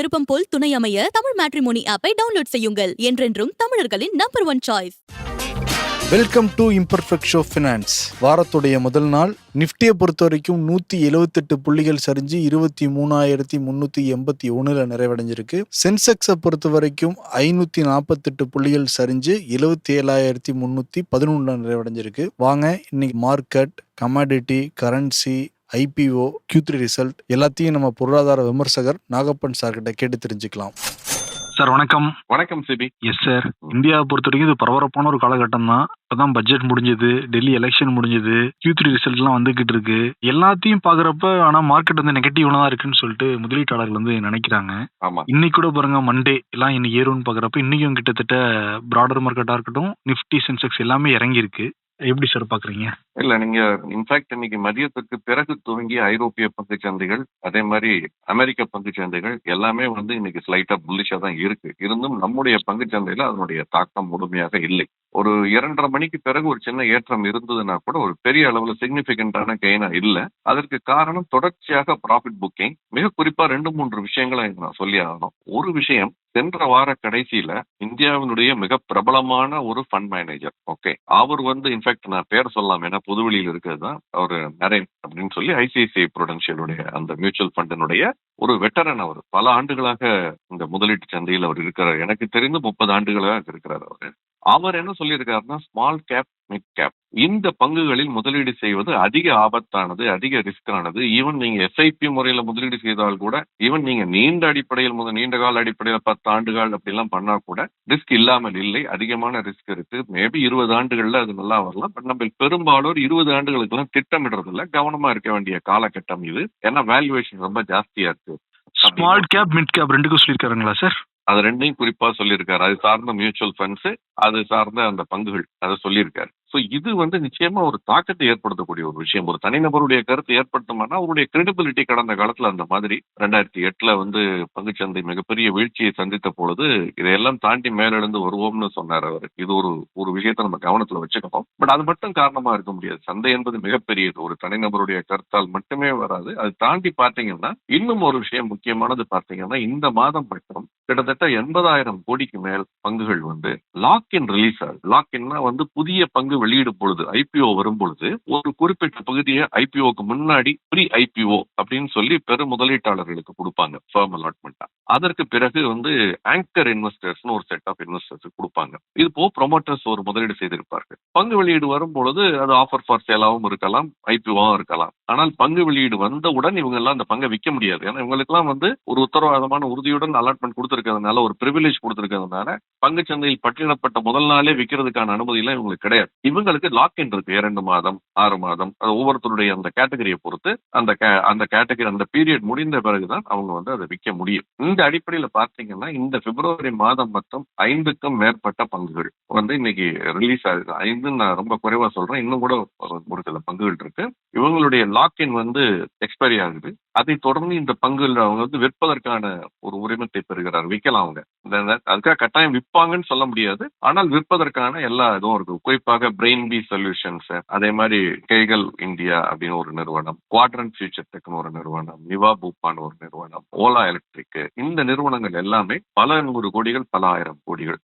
விருப்பம் போல் துணை அமைய தமிழ் மேட்ரிமோனி ஆப்பை டவுன்லோட் செய்யுங்கள். என்றென்றும் தமிழர்களின் number one choice welcome to imperfect show finance வாரத்துடைய முதல் நாள் நிஃப்டியை பொறுத்த வரைக்கும் நூற்றி எழுபத்தெட்டு புள்ளிகள் சரிஞ்சு இருபத்தி மூணாயிரத்தி முந்நூற்றி எண்பத்தி ஒன்றில் நிறைவடைஞ்சிருக்கு. சென்செக்ஸை பொறுத்த வரைக்கும் ஐநூற்றி நாற்பத்தெட்டு புள்ளிகள் சரிஞ்சு எழுபத்தி ஏழாயிரத்தி முந்நூற்றி பதினொன்றில் நிறைவடைஞ்சிருக்கு. வாங்க இன்னைக்கு market commodity currency IPO Q3 result எல்லாத்தையும் நம்ம பொருளாதார விமர்சகர் நாகப்பன் சார்கிட்ட கேட்டு தெரிஞ்சுக்கலாம். சார் வணக்கம். வணக்கம் சிபி. எஸ் சார் இந்தியாவை பொறுத்த வரைக்கும் இது பரபரப்பான ஒரு காலகட்டம் தான் இப்பதான் பட்ஜெட் முடிஞ்சது டெல்லி எலெக்ஷன் முடிஞ்சது Q3 த்ரீ ரிசல்ட்லாம் வந்துகிட்டு இருக்கு. எல்லாத்தையும் பாக்குறப்ப ஆனா மார்க்கெட் வந்து நெகட்டிவ்ல தான் இருக்குன்னு சொல்லிட்டு முதலீட்டாளர்கள் வந்து நினைக்கிறாங்க. ஆமா. இன்னைக்கு கூட பாருங்க மண்டே எல்லாம் இன்னைக்கு ஏறும்னு பாக்குறப்ப இன்னைக்கும் கிட்டத்தட்ட பிராடர் மார்க்கெட்டா இருக்கட்டும் நிஃப்டி சென்செக்ஸ் எல்லாமே இறங்கி இருக்கு எப்படி சார் பாக்குறீங்க? இல்ல நீங்க இன்ஃபேக்ட் இன்னைக்கு மதியத்துக்கு பிறகு துவங்கிய ஐரோப்பிய பங்கு சந்தைகள் அதே மாதிரி அமெரிக்க பங்கு சந்தைகள் எல்லாமே வந்து இன்னைக்கு ஸ்லைட்டா புல்லிஷா தான் இருக்கு. இருந்தும் நம்முடைய பங்கு சந்தையில அதனுடைய தாக்கம் முழுமையாக இல்லை. ஒரு இரண்டரை மணிக்கு பிறகு ஒரு சின்ன ஏற்றம் இருந்ததுன்னா கூட ஒரு பெரிய அளவுல சிக்னிபிகண்டான கெயினா இல்ல. அதற்கு காரணம் தொடர்ச்சியாக ப்ராஃபிட் புக்கிங் மிக குறிப்பா ரெண்டு மூன்று விஷயங்களை நான் சொல்லி ஆகணும். ஒரு விஷயம் சென்ற வார கடைசியில இந்தியாவினுடைய மிக பிரபலமான ஒரு ஃபண்ட் மேனேஜர் ஓகே அவர் வந்து இன்ஃபேக்ட் நான் பேர் சொல்லலாம் ஏன்னா புதுவெளியில் இருக்கிறது தான் அவர் நரேன் அப்படின்னு சொல்லி ஐசிஐசிஐ ப்ரொடென்ஷியலுடைய அந்த மியூச்சுவல் ஃபண்டினுடைய ஒரு வெட்டரன் அவர். பல ஆண்டுகளாக இந்த முதலீட்டு சந்தையில் அவர் இருக்கிறார். எனக்கு தெரிந்து முப்பது ஆண்டுகளாக இருக்கிறார் அவர். அவர் என்ன சொல்லியிருக்காருன்னா ஸ்மால் கேப் மிட் கேப் இந்த பங்குகளில் முதலீடு செய்வது அதிக ஆபத்தானது அதிக ரிஸ்கானது ஈவன் நீங்க எஸ்ஐபி முறையில முதலீடு செய்தால் கூட ஈவன் நீங்க நீண்ட அடிப்படையில் முதல் நீண்ட கால அடிப்படையில் பத்து ஆண்டுகள் அப்படிலாம் பண்ணா கூட ரிஸ்க் இல்லாமல் இல்லை. அதிகமான ரிஸ்க் இருக்கு. மேபி இருபது ஆண்டுகள்ல அது நல்லா வரலாம். பட் நம்ம பெரும்பாலோர் இருபது ஆண்டுகளுக்கு எல்லாம் திட்டமிடுறது இல்ல கவனமா இருக்க வேண்டிய காலகட்டம் இது. ஏன்னா வேல்யூவேஷன் ரொம்ப ஜாஸ்தியா இருக்கு. ஸ்மால் கேப் மிட் கேப் ரெண்டுக்கும் சொல்லியிருக்காருங்களா சார் அது ரெண்டையும் குறிப்பா சொல்லியிருக்காரு. அது சார்ந்த மியூச்சுவல் ஃபண்ட்ஸ் அது சார்ந்த அந்த பங்குகள் அதை சொல்லியிருக்காரு. ஸோ இது வந்து நிச்சயமா ஒரு தாக்கத்தை ஏற்படுத்தக்கூடிய ஒரு விஷயம். ஒரு தனிநபருடைய கருத்தை ஏற்படுத்துமானா அவருடைய கிரெடிபிலிட்டி கடந்த காலத்துல அந்த மாதிரி. ரெண்டாயிரத்தி எட்டுல வந்து பங்குச்சந்தை மிகப்பெரிய வீழ்ச்சியை சந்தித்த பொழுது இதையெல்லாம் தாண்டி மேலெழுந்து வருவோம்னு சொன்னார் அவர். இது ஒரு ஒரு விஷயத்தை நம்ம கவனத்துல வச்சுக்கணும். பட் அது மட்டும் காரணமா இருக்க முடியாது. சந்தை என்பது மிகப்பெரியது. ஒரு தனிநபருடைய கருத்தால் மட்டுமே வராது. அது தாண்டி பார்த்தீங்கன்னா இன்னும் ஒரு விஷயம் முக்கியமானது பார்த்தீங்கன்னா இந்த மாதம் மட்டும் கிட்டத்தட்ட எண்பதாயிரம் கோடிக்கு மேல் பங்குகள் வந்து லாக் இன் ரிலீஸ் ஆகுது. லாக் இன்னா வந்து புதிய பங்கு வெளியிடும் பொழுது ஐபிஓ வரும் பொழுது ஒரு குறிப்பிட்ட பகுதியை ஐபிஓக்கு முன்னாடி ப்ரீ ஐபிஓ அப்படின்னு சொல்லி பெரும் முதலீட்டாளர்களுக்கு கொடுப்பாங்க ஃபர்ம் அலாட்மெண்டா அதற்கு பிறகு வந்து ஆங்கர் இன்வெஸ்டர்ஸ்னு ஒரு செட் ஆஃப் இன்வெஸ்டர்ஸ் கொடுப்பாங்க. இது போ ப்ரொமோட்டர்ஸ் ஒரு முதலீடு செய்திருப்பார்கள். பங்கு வெளியீடு வரும் பொழுது அது ஆஃபர் ஃபார் சேலாவும் இருக்கலாம் ஐபிஓவும் இருக்கலாம். ஆனால் பங்கு வெளியீடு வந்தவுடன் இவங்க எல்லாம் அந்த பங்கை விற்க முடியாது. ஏன்னா இவங்களுக்கெல்லாம் வந்து ஒரு உத்தரவாதமான உறுதியுடன் அலாட்மெண்ட் கொடுத்துருக்கிறதுனால ஒரு ப்ரிவிலேஜ் கொடுத்துருக்கிறதுனால பங்கு சந்தையில் பட்டியலிடப்பட்ட முதல் நாளே விற்கிறதுக்கான அனுமதி எல்லாம் இவங்களுக்கு கிடையாது. இவங்களுக்கு லாக் இன் இருக்கு. இரண்டு மாதம் ஆறு மாதம். அது ஒவ்வொருத்தருடைய அந்த கேட்டகரியை பொறுத்து அந்த அந்த கேட்டகரி அந்த பீரியட் முடிந்த பிறகுதான் அவங்க வந்து அதை விற்க முடியும். இந்த அடிப்படையில் பார்த்தீங்கன்னா இந்த பிப்ரவரி மாதம் மட்டும் ஐந்துக்கும் மேற்பட்ட பங்குகள் வந்து இன்னைக்கு ரிலீஸ் ஆகுது. ஐந்துன்னு நான் ரொம்ப குறைவா சொல்றேன். இன்னும் கூட ஒரு- சில பங்குகள் இருக்கு. இவங்களுடைய லாக்இன் வந்து எக்ஸ்பைரி ஆகுது. அதை தொடர்ந்து இந்த பங்குகள் அவங்க வந்து விற்பதற்கான ஒரு உரிமத்தை பெறுகிறார்கள். விற்கலாம் அவங்க. இந்த- அதுக்காக கட்டாயம் விற்பாங்கன்னு சொல்ல முடியாது. ஆனால் விற்பதற்கான எல்லா இதுவும் இருக்கு. குறிப்பாக பிரெயின் பி சொல்யூஷன்ஸ் அதே மாதிரி கேகல் இந்தியா அப்படின்னு ஒரு நிறுவனம் குவாட்ரன் ஃபியூச்சர் டெக்னு ஒரு நிறுவனம் நிவா பூப்பான் ஒரு நிறுவனம் ஓலா எலக்ட்ரிக் இந்த நிறுவனங்கள் எல்லாமே பல நூறு கோடிகள் பல ஆயிரம் கோடிகள்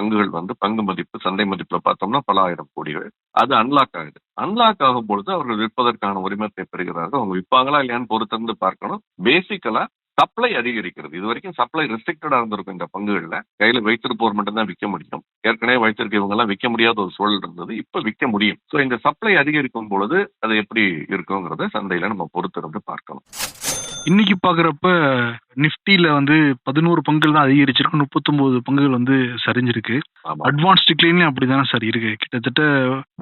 பங்குகள் வந்து பங்கு மதிப்பு சந்தை மதிப்புல பார்த்தோம்னா பல ஆயிரம் கோடிகள். அது அன்லாக் ஆகுது. அன்லாக் ஆகும் பொழுது அவர்கள் விற்பதற்கான உரிமத்தை பெறுகிறார்கள். அவங்க விற்பாங்களா இல்லையான்னு பொறுத்திருந்து பார்க்கணும். பேசிக்கலா சப்ளை அதிகரிக்கிறது. இது வரைக்கும் சப்ளை ரெஸ்ட்ரிக்டடா இருந்திருக்கும் இந்த பங்குகள்ல. கையில வைத்திருப்போர் மட்டும் தான் விற்க முடியும். ஏற்கனவே வைத்திருக்கவங்க எல்லாம் விற்க முடியாத ஒரு சூழல் இருந்தது. இப்ப விற்க முடியும். சோ இந்த சப்ளை அதிகரிக்கும் பொழுது அது எப்படி இருக்குங்கிறத சந்தையில நம்ம பொறுத்திருந்து பார்க்கணும் இன்னைக்கு பாக்குறப்ப நிஃப்டில வந்து பதினோரு பங்குகள் தான் அதிகரிச்சிருக்கு. முப்பத்தொன்பது பங்குகள் வந்து சரிஞ்சிருக்கு. ஆமா. அட்வான்ஸ் டிக்ளைன்லயும் அப்படிதானே சார் இருக்கு. கிட்டத்தட்ட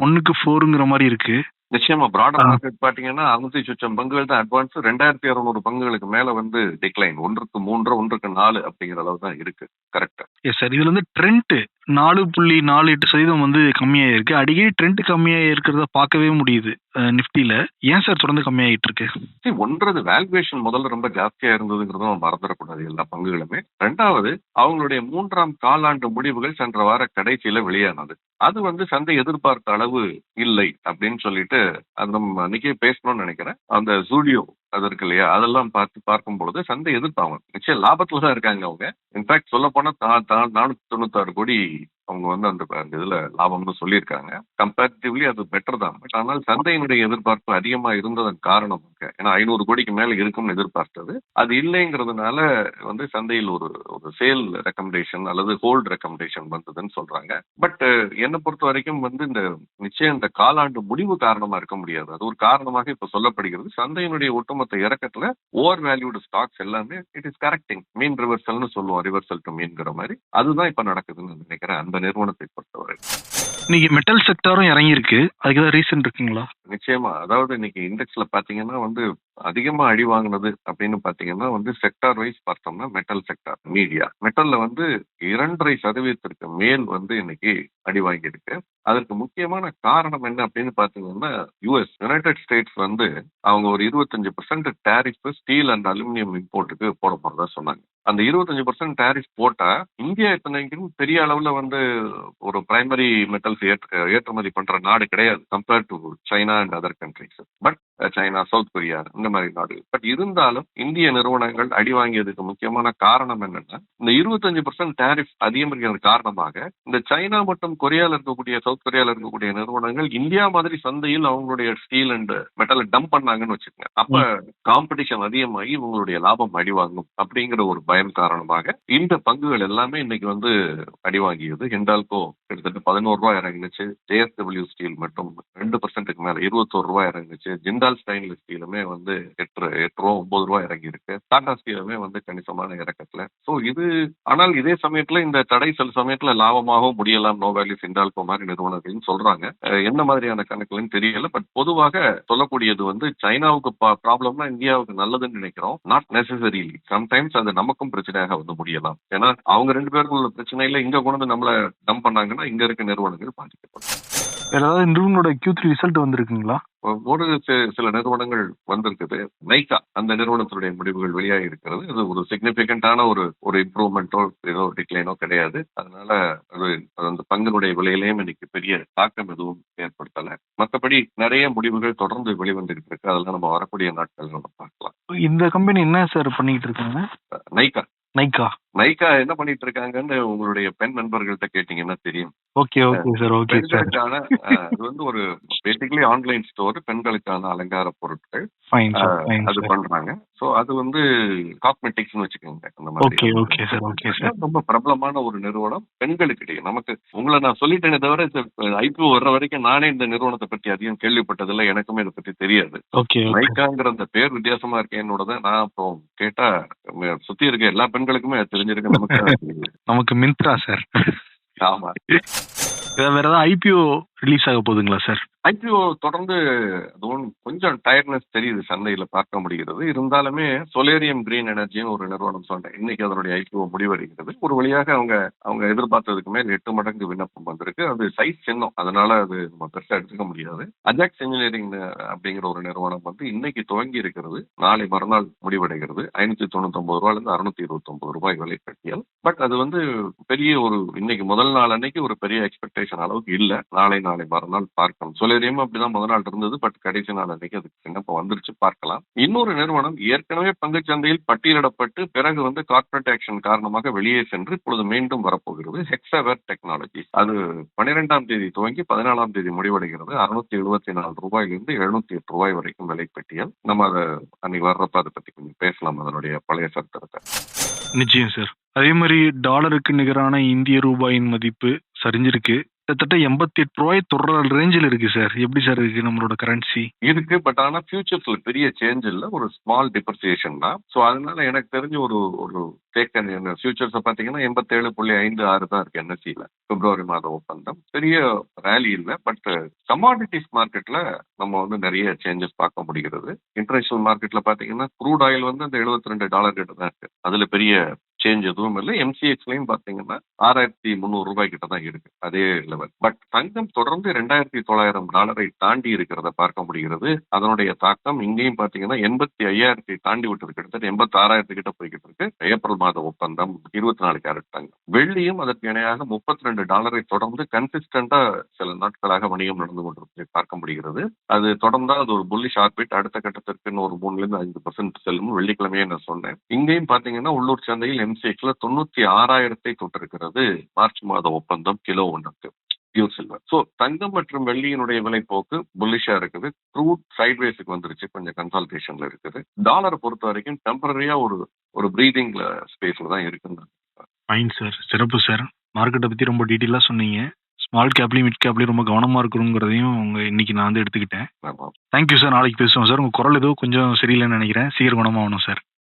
ஒன்னுக்கு ஃபோருங்கிற மாதிரி இருக்கு. நிச்சயமா பிராடர். மார்க்கெட் பாத்தீங்கன்னா அறுநூத்தி சொச்சம் பங்குகள் தான் அட்வான்ஸ் ரெண்டாயிரத்தி இருநூறு பங்குகளுக்கு மேல வந்து டிக்ளைன் ஒன்றுக்கு மூன்று ஒன்றுக்கு நாலு அப்படிங்கிற அளவு தான் இருக்கு. கரெக்டா எஸ் சார் இதுல வந்து ட்ரெண்ட் நாலு புள்ளி நாலு எட்டு சதவீதம் வந்து கம்மியாயிருக்கு. அடிக்கடி ட்ரெண்ட் கம்மியாக இருக்கிறத பார்க்கவே முடியுது நிஃப்டியில ஏன் சார் தொடர்ந்து கம்மியாயிட்டு இருக்கு ஒன்றது வேல்குவேஷன் முதல்ல ரொம்ப ஜாஸ்தியா இருந்ததுங்கிறதும் மறந்துடக்கூடாது. எல்லா பங்குகளுமே. ரெண்டாவது அவங்களுடைய மூன்றாம் காலாண்டு முடிவுகள் சென்ற வார கடைசியில வெளியானது. அது வந்து சந்தை எதிர்பார்த்த அளவு இல்லை அப்படின்னு சொல்லிட்டு அது நம்ம அன்னைக்கே பேசணும்னு நினைக்கிறேன். அந்த ஜூடியோ அது இருக்கு இல்லையா? அதெல்லாம் பார்த்து பார்க்கும் பொழுது சந்தை எதிர்ப்பாங்க. நிச்சயம் லாபத்துல தான் இருக்காங்க அவங்க. இன்ஃபேக்ட் சொல்ல போனா நானூத்தி தொண்ணூத்தாறு கோடி the அவங்க வந்து அந்த அந்த இதில் லாபம்னு சொல்லியிருக்காங்க. கம்பேரிட்டிவ்லி அது பெட்டர் தான். பட் ஆனால் சந்தையினுடைய எதிர்பார்ப்பு அதிகமாக இருந்ததன் காரணம் ஏன்னா ஐநூறு கோடிக்கு மேலே இருக்கும்னு எதிர்பார்த்தது. அது இல்லைங்கிறதுனால வந்து சந்தையில் ஒரு ஒரு சேல் ரெக்கமெண்டேஷன் அல்லது ஹோல்ட் ரெக்கமெண்டேஷன் வந்ததுன்னு சொல்றாங்க. பட் என்னை பொறுத்த வரைக்கும் வந்து இந்த நிச்சயம் இந்த காலாண்டு முடிவு காரணமாக இருக்க முடியாது. அது ஒரு காரணமாக இப்போ சொல்லப்படுகிறது. சந்தையினுடைய ஒட்டுமொத்த இறக்கத்தில் ஓவர் வேல்யூடு ஸ்டாக்ஸ் எல்லாமே இட் இஸ் கரெக்டிங் மீன் ரிவர்சல்னு சொல்லுவோம். ரிவர்சல் டு மீன்கிற மாதிரி. அதுதான் இப்போ நடக்குதுன்னு நினைக்கிறேன். அந்த நிறுவனத்தை பொறுத்தவரை. இன்னைக்கு மெட்டல் செக்டாரும் இறங்கி இருக்கு அதுக்கு ஏதாவது ரீசன் இருக்குங்களா? நிச்சயமா. அதாவது இன்னைக்கு இண்டெக்ஸ்ல பாத்தீங்கன்னா வந்து அதிகமா அடி வாங்கினது அப்படின்னு பாத்தீங்கன்னா வந்து செக்டார் வைஸ் பார்த்தோம்னா மெட்டல் செக்டார் மீடியா மெட்டல்ல வந்து இரண்டரை சதவீதத்திற்கு மேல் வந்து இன்னைக்கு அடி வாங்கியிருக்கு. அதற்கு முக்கியமான காரணம் என்ன அப்படின்னு பாத்தீங்கன்னா யுஎஸ் யுனைடெட் ஸ்டேட்ஸ் வந்து அவங்க ஒரு இருபத்தஞ்சு percent tariff steel and aluminium இம்போர்ட்டுக்கு போட போறதா சொன்னாங்க. அந்த இருபத்தஞ்சு பர்சன்ட் டேரிஃப் போட்டா இந்தியா இத்தனைக்கும் பெரிய அளவுல வந்து ஒரு பிரைமரி மெட்டல்ஸ் ஏற்றுமதி பண்ற நாடு கிடையாது compared to China and other countries but China South Korea இந்த மாதிரி நாடு. பட் இருந்தாலும் இந்திய நிறுவனங்கள் அடி வாங்கியதுக்கு முக்கியமான காரணம் என்னன்னா இந்த இருபத்தஞ்சு பர்சன்ட் டேரிஃப் அதிகரிக்கிறது காரணமாக இந்த சைனா மற்றும் கொரியால இருக்கக்கூடிய சவுத் கொரியால இருக்கக்கூடிய நிறுவனங்கள் இந்தியா மாதிரி சந்தையில் அவங்களுடைய ஸ்டீல் அண்ட் மெட்டலை டம்ப் பண்ணாங்கன்னு வச்சுக்கோங்க. அப்ப காம்படிஷன் அதிகமாகி இவங்களுடைய லாபம் அடி வாங்கும் அப்படிங்கிற ஒரு பயம் காரணமாக இந்த பங்குகள் எல்லாமே இன்னைக்கு வந்து அடி வாங்கியது. ஹிண்டால்கோ கிட்டத்தட்ட பதினோரு ரூபாய் இறங்குச்சு. ஜேஎஸ்டபிள்யூ ஸ்டீல் மட்டும் ரெண்டு பர்சன்ட்டுக்கு மேல இருபத்தோரு ரூபாய் இறங்குச்சு. ஜிண்டால் ஸ்டைன்லெஸ் ஸ்டீலுமே வந்து எட்டு எட்டு ரூபா ஒன்பது ரூபா இறங்கி இருக்கு டாடா ஸ்டீலுமே வந்து கணிசமான இறக்கத்துல. ஸோ இது ஆனால் இதே சமயத்துல இந்த தடை சில சமயத்துல லாபமாகவும் முடியலாம் நோ வேல்யூ சிண்டால்கோ மாதிரி நிறுவனங்கள்னு சொல்றாங்க. என்ன மாதிரியான கணக்குலன்னு தெரியல பட் பொதுவாக சொல்லக்கூடியது வந்து சைனாவுக்கு ப்ராப்ளம்னா இந்தியாவுக்கு நல்லதுன்னு நினைக்கிறோம். நாட் நெசசரி சம்டைம்ஸ் அது நமக்கும் பிரச்சனையாக வந்து முடியலாம். ஏன்னா அவங்க ரெண்டு பேருக்கும் உள்ள பிரச்சனையில இங்க கொண்டு வந்து நம்மள டம்ப் பண்ணாங்கன்னா இங்க இருக்க நிறுவனங்கள் பாதிக்கப்படும். ஏதாவது நிறுவனோட Q3 த்ரீ ரிசல்ட் வந்திருக்குங்களா? ஒரு சி- சில நிறுவனங்கள் வந்திருக்குது. நைகா அந்த நிறுவனத்தினுடைய முடிவுகள் வெளியாகி இருக்கிறது. இது ஒரு சிக்னிபிகண்டான ஒரு ஒரு இம்ப்ரூவ்மெண்ட்டோ ஏதோ டிக்ளைனோ கிடையாது. அதனால அது அது அந்த பங்கினுடைய விலையிலையும் இன்னைக்கு பெரிய தாக்கம் எதுவும் ஏற்படுத்தல. மற்றபடி நிறைய முடிவுகள் தொடர்ந்து வெளிவந்துகிட்டு இருக்கு அதெல்லாம் நம்ம வரக்கூடிய நாட்கள் நம்ம பார்க்கலாம். இந்த கம்பெனி என்ன சார் பண்ணிட்டு இருக்காங்க? நைகா நைக்கா நைகா என்ன பண்ணிட்டு இருக்காங்கன்னு உங்களுடைய பெண் நண்பர்கள்ட்ட கேட்டீங்கன்னா தெரியும். Okay okay sir okay sir அது வந்து ஒரு பேசிக்கலி ஆன்லைன் ஸ்டோர் பெண்களுக்கான அலங்கார பொருட்கள் அது பண்றாங்க. சோ அது வந்து காஸ்மெட்டிக்ஸ்னு வச்சுக்கோங்க அந்த okay okay sir okay sir ரொம்ப பிரபலமான ஒரு நிறுவனம் பெண்களுக்கு இடையே. நமக்கு உங்களை நான் சொல்லிட்டேனே தவிர ஐபிஓ வர்ற வரைக்கும் நானே இந்த நிறுவனத்தை பற்றி அதிகம் கேள்விப்பட்டதில்லை. எனக்குமே இதை பத்தி தெரியாது. மைக்காங்கிற அந்த பேர் வித்தியாசமா இருக்கேன்னோட நான் அப்புறம் கேட்டா சுத்தி இருக்க எல்லா பெண்களுக்குமே தெரிஞ்சிருக்கு நமக்கு. நமக்கு மிந்த்ரா சார் ஆமா. வேற ஏதாவது ஐபிஓ ரிலீஸ் ஆக போகுதுங்களா சார் ஐபிஓ தொடர்ந்து அது கொஞ்சம் டயர்ட்னஸ் தெரியுது சந்தையில் பார்க்க முடிகிறது. இருந்தாலுமே சொலேரியம் கிரீன் எனர்ஜின்னு ஒரு நிறுவனம் சொன்னேன். இன்னைக்கு அதனுடைய ஐபிஓ முடிவடைகிறது. ஒரு வழியாக அவங்க அவங்க எதிர்பார்த்ததுக்கு மேல் எட்டு மடங்கு விண்ணப்பம் வந்திருக்கு. அது சைஸ் சின்னம். அதனால அது நம்ம பெருசாக எடுத்துக்க முடியாது. அஜாக்ஸ் இன்ஜினியரிங் அப்படிங்கிற ஒரு நிறுவனம் வந்து இன்னைக்கு துவங்கி இருக்கிறது. நாளை மறுநாள் முடிவடைகிறது. ஐநூத்தி தொண்ணூத்தி ரூபாயிலிருந்து இருந்து அறுநூத்தி இருபத்தொன்பது ரூபாய் விலை பட்டியல் பட் அது வந்து பெரிய ஒரு இன்னைக்கு முதல் நாள் அன்னைக்கு ஒரு பெரிய எக்ஸ்பெக்டேஷன் அளவுக்கு இல்லை. நாளை நாளை மறுநாள் பார்க்கணும் சொலேரியம் அப்படிதான் முதல் நாள் இருந்தது பட் கடைசி நாள் அன்னைக்கு அதுக்கு விண்ணப்பம் வந்துருச்சு பார்க்கலாம். இன்னொரு நிறுவனம் ஏற்கனவே பங்குச் சந்தையில் பட்டியலிடப்பட்டு பிறகு வந்து கார்ப்பரேட் ஆக்ஷன் காரணமாக வெளியே சென்று இப்பொழுது மீண்டும் வரப்போகிறது ஹெக்ஸாவேர் டெக்னாலஜி அது பன்னிரெண்டாம் தேதி துவங்கி பதினாலாம் தேதி முடிவடைகிறது. அறுநூத்தி எழுபத்தி நாலு ரூபாயிலிருந்து எழுநூத்தி எட்டு ரூபாய் வரைக்கும் விலை பட்டியல். நம்ம அதை அன்னைக்கு வர்றப்ப அதை பத்தி கொஞ்சம் பேசலாம் அதனுடைய பழைய சத்திரத்தை நிச்சயம் சார் அதே மாதிரி டாலருக்கு நிகரான இந்திய ரூபாயின் மதிப்பு சரிஞ்சிருக்கு. கிட்டத்தட்ட எண்பத்தி எட்டு ரூபாய் தொடர ரேஞ்சில் இருக்கு சார் எப்படி சார் இருக்கு நம்மளோட கரன்சி இருக்கு பட் ஆனா ஃபியூச்சர்ஸ்ல பெரிய சேஞ்ச் இல்ல. ஒரு ஸ்மால் டிப்ரிசியேஷன் தான். ஸோ அதனால எனக்கு தெரிஞ்ச ஒரு ஒரு டேக் ஃபியூச்சர்ஸ் பாத்தீங்கன்னா எண்பத்தேழு புள்ளி ஐந்து ஆறு தான் இருக்கு என்எஸ்சியில பிப்ரவரி மாத ஒப்பந்தம். பெரிய ரேலி இல்லை பட் கமாடிட்டிஸ் மார்க்கெட்ல நம்ம வந்து நிறைய சேஞ்சஸ் பார்க்க முடிகிறது. இன்டர்நேஷனல் மார்க்கெட்ல பாத்தீங்கன்னா க்ரூட் ஆயில் வந்து அந்த 72 ரெண்டு டாலர் கிட்ட தான் இருக்கு. அதுல பெரிய சேஞ்ச் எதுவும் இல்லை. எம்சிஎக்ஸ்லையும் பார்த்தீங்கன்னா ஆறாயிரத்தி முந்நூறு ரூபாய் கிட்ட தான் இருக்கு. அதே லெவல் பட் தங்கம் தொடர்ந்து ரெண்டாயிரத்தி தொள்ளாயிரம் டாலரை தாண்டி இருக்கிறத பார்க்க முடிகிறது. அதனுடைய தாக்கம் இங்கேயும் பார்த்தீங்கன்னா எண்பத்தி ஐயாயிரத்தை தாண்டி விட்டு கிட்டத்தட்ட எண்பத்தி ஆறாயிரத்து கிட்ட போய்கிட்டு இருக்கு. ஏப்ரல் மாத ஒப்பந்தம் இருபத்தி நாலு கேரட் தங்கம். வெள்ளியும் அதற்கு இணையாக முப்பத்தி ரெண்டு டாலரை தொடர்ந்து கன்சிஸ்டண்டா சில நாட்களாக வணிகம் நடந்து கொண்டிருப்பதை பார்க்க முடிகிறது. அது தொடர்ந்தா அது ஒரு புள்ளி ஷார்பிட் அடுத்த கட்டத்திற்கு ஒரு மூணுல இருந்து அஞ்சு பர்சன்ட் செல்லும். வெள்ளிக்கிழமையே நான் சொன்னேன். இங்கேயும் பார்த்தீங்கன்னா உள்ளூர் சந்தையில் எம்சிஎக்ஸ்ல தொண்ணூத்தி ஆறாயிரத்தை தொட்டிருக்கிறது. மார்ச் மாத ஒப்பந்தம் கிலோ ஒன்றுக்கு. பியூர் சில்வர் சோ தங்கம் மற்றும் வெள்ளியினுடைய விலை போக்கு புல்லிஷா இருக்குது. க்ரூட் சைட்வேஸுக்கு வந்துருச்சு. கொஞ்சம் கன்சல்டேஷன்ல இருக்குது. டாலரை பொறுத்த வரைக்கும் டெம்பரரியா ஒரு ஒரு பிரீதிங்ல ஸ்பேஸ்ல தான் இருக்குது ஃபைன் சார் சிறப்பு சார் மார்க்கெட்டை பத்தி ரொம்ப டீட்டெயிலாக சொன்னீங்க. ஸ்மால் கேப்லையும் மிட் கேப்லையும் ரொம்ப கவனமா இருக்கணுங்கிறதையும் உங்க இன்னைக்கு நான் வந்து எடுத்துக்கிட்டேன். தேங்க்யூ சார் நாளைக்கு பேசுவோம் சார் உங்க குரல் ஏதோ கொஞ்சம் சரியில்லைன்னு நினைக்கிறேன். சீக்கிரம் குணமாகணும் சார்